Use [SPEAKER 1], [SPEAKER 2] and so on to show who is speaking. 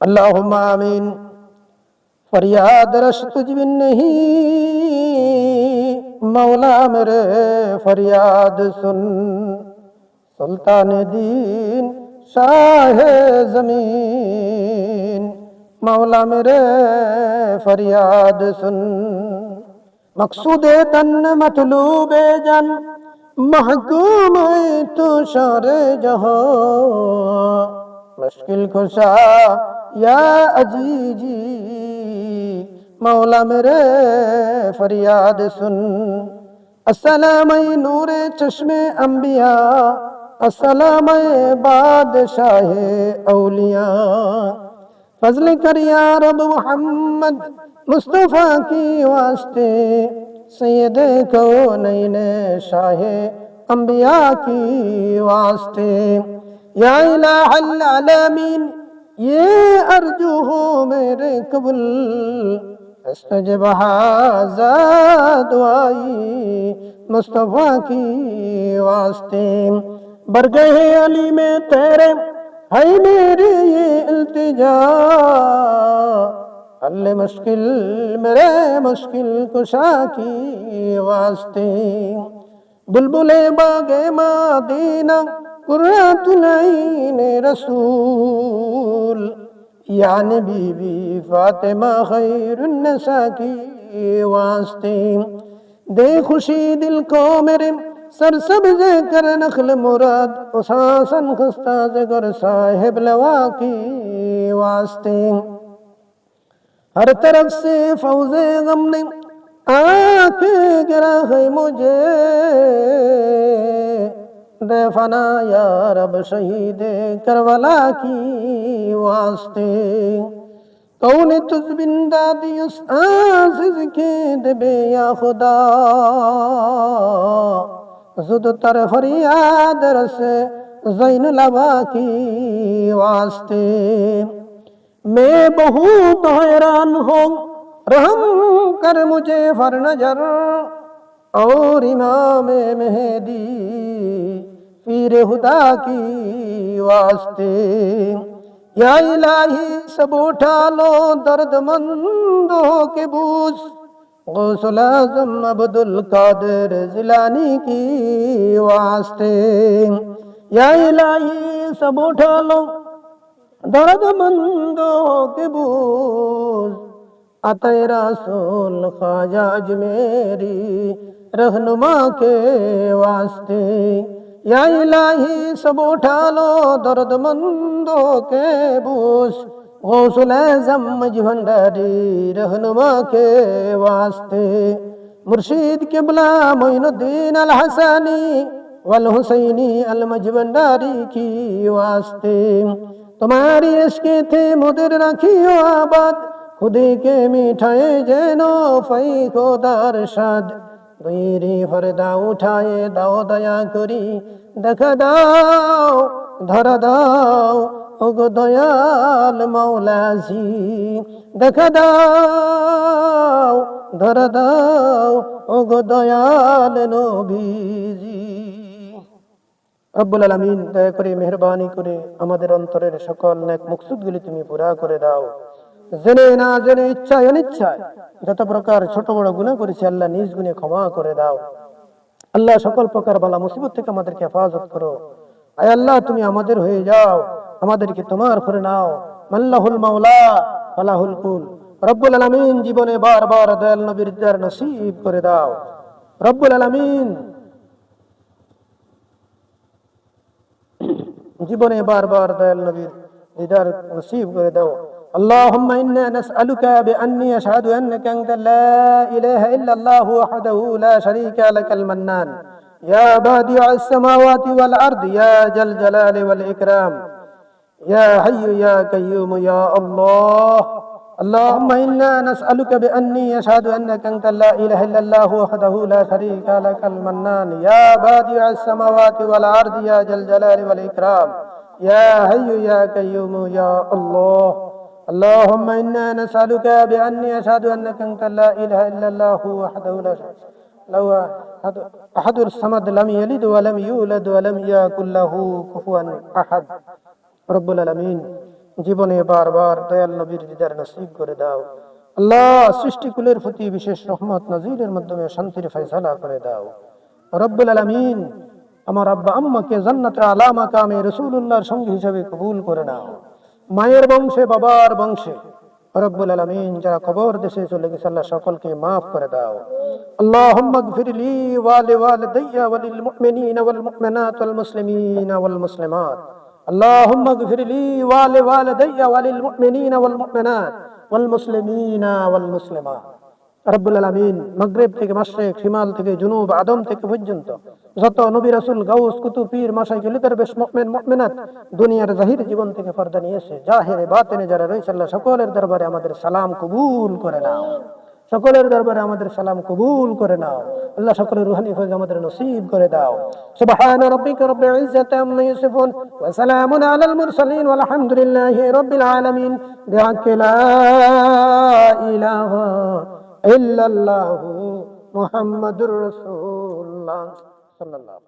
[SPEAKER 1] اللہم آمین۔ فریاد رش تجھ بن نہیں۔ مولا میرے فریاد سن۔ سلطان دین شاہ زمین۔ مولا میرے فریاد سن۔ مقصود تن مطلوب جن۔ محکوم تو شار جہاں۔ مشکل کشا یا عجیجی مولا میرے فریاد سن۔ السلام نور چشم انبیاء، السلام بادشاہ اولیاء۔ فضل کر یا رب محمد مصطفیٰ کی واسطے، سید کونین شاہ انبیاء کی واسطے۔ یا الہ العالمین یہ ارجو ہو میرے قبل۔ استجب حاضا دعائی مصطفیٰ کی واسطے۔ برگہ علی میں تیرے ہے میری یہ التجا۔ حل مشکل، میرے مشکل کشا کی واسطے۔ بلبل باغ مدینہ قرۃ العین رسول یعنی بی بی فاطمہ خیر النساء کی واسطے۔ دے خوشی دل کو میرے سر سبز کر نخل مراد اساسن خستہ زگر صاحب لوا کی واسطے۔ ہر طرف سے فوز غم نے آنکھ گرا ہے مجھے۔ دے فنا یا رب شہید کربلا کی واسطے۔ کون تز بندہ دیس آزز کے دبے یا خدا۔ زد تر فریاد رس زین لبا کی واسطے۔ میں بہت حیران ہوں، رحم کر مجھے فر نظر اور امام مہدی، پیر خدا کی واسطے۔ یا الہی، سب اٹھا لو درد مندوں کے بوس غوث اعظم عبد القادر زلانی کی واسطے۔ یا الہی، سب اٹھا لو درد مندوں کے بوز عطا رسول خواجہ میری رہنما کے واسطے۔ یا الہی سب اٹھا لو درد مندوں کے بوس۔ غوث العظم مجھنڈاری رہنما کے واسطے۔ مرشید قبلہ معین الدین الحسنی والحسینی المجھنڈاری کی واسطے۔ تمہاری عشق تھے مدر رکھیو آباد۔ خودی کے میٹھائے جینو فئی کو دارشاد۔ দুইরি ফরদা উঠায়ে দাও, দয়া করি। দেখা দাও, ধরা দাও, ওগো দয়াল মৌলাজি দেখা দাও, ধরা দাও, ওগো দয়াল নবীজি। রব্বুল আলমিন, দয়া করে, মেহরবানি করে আমাদের অন্তরের সকল নেক মুকসুদগুলি তুমি পুরা করে দাও। জেনে না জেনে ইচ্ছায় অনিচ্ছায়, যত প্রকার ছোট বড় গুণা করেছি, আল্লাহ নিজ গুণে ক্ষমা করে দাও। আল্লাহ সকল প্রকার বালা মুসিবত থেকে আমাদেরকে হেফাজত করো। আয় আল্লাহ, তুমি আমাদের হয়ে যাও, আমাদেরকে তোমার করে নাও। মাল্লাহুল মাওলা আল্লাহুল কুল। রব্বুল আলামিন জীবনে বারবার দয়াল নবীর দিদার নসিব করে দাও। রব্বুল আলামিন জীবনে বারবার দয়াল নবীর দিদার নসিব করে দাও। اللهم إنا نسألك بأني أشهد أنك أنت لا إله إلا الله وحده لا شريك لك المنان. يا بادع السماوات والأرض يا جل جلال والإكرام. يا حي يا قيوم يا الله. اللهم إنا نسألك بأني أشهد أنك أنت لا إله إلا الله وحده لا شريك لك المنان. يا بادع السماوات والأرض يا جل جلال والإكرام. يا حي يا قيوم يا الله. اللهم إنا نسألك بأني أشهد أنك أنت لا إله إلا الله وحده لا شريك له أحد الصمد لم يلد ولم يولد ولم يكن له كفوا أحد رب العالمين জীবনে বারবার দয়াল নবীর দিদার নসিব করে দাও আল্লাহ সৃষ্টিকুলের প্রতি বিশেষ রহমত নজিরের মাধ্যমে শান্তির ফয়সালা করে দাও রব্বুল আলমিন আমার আব্বা আম্মাকে জান্নাতের আলামা কামে রসুল্লাহর সঙ্গী হিসাবে কবুল করে নাও মায়ের বংশে বাবার বংশে রব্বুল আলামিন যারা কবর দেশে চলে গেছে আল্লাহ সকলকে মাফ করে দাও আল্লাহুম্মা গফির লি ওয়া লিওয়ালিদাইয়া ওয়া লিল মুমিনিনা ওয়াল মুমিনাত ওয়াল মুসলিমিনা ওয়াল মুসলিমাত اللهم اغفر لي ولوالدي وللمؤمنين والمؤمنات والمسلمين والمسلمات রব্বুল আলামিন মাগরিব থেকে মাশরিক শিমাল থেকে জুনুব আদম থেকে পর্যন্ত যত নবী রাসূল গাউস, কুতুব, পীর মাশাইখ লিদার বেশ মুমিনাত দুনিয়ার জাহির জীবন থেকে পর্দা নিয়েছে। জাহিরে বাতিনে যারা রয়েছে, আল্লাহ সকলের দরবারে আমাদের সালাম কবুল করে নাও। সকলের দরবারে আমাদের সালাম কবুল করে নাও। আল্লাহ সকলের রুহানি ফয়জ আমাদের নসিব করে দাও। সুবহান রাব্বিকা রব্বিল ইজ্জাতি আম্মা ইয়াসিফুন, ওয়া সালামুন আলাল মুরসালিন ওয়াল হামদুলিল্লাহি রাব্বিল আলামিন। বিহাক্কি লা ইলাহা ইল্লাল্লাহু মুহাম্মাদুর রাসূলুল্লাহ। সাল্লাহ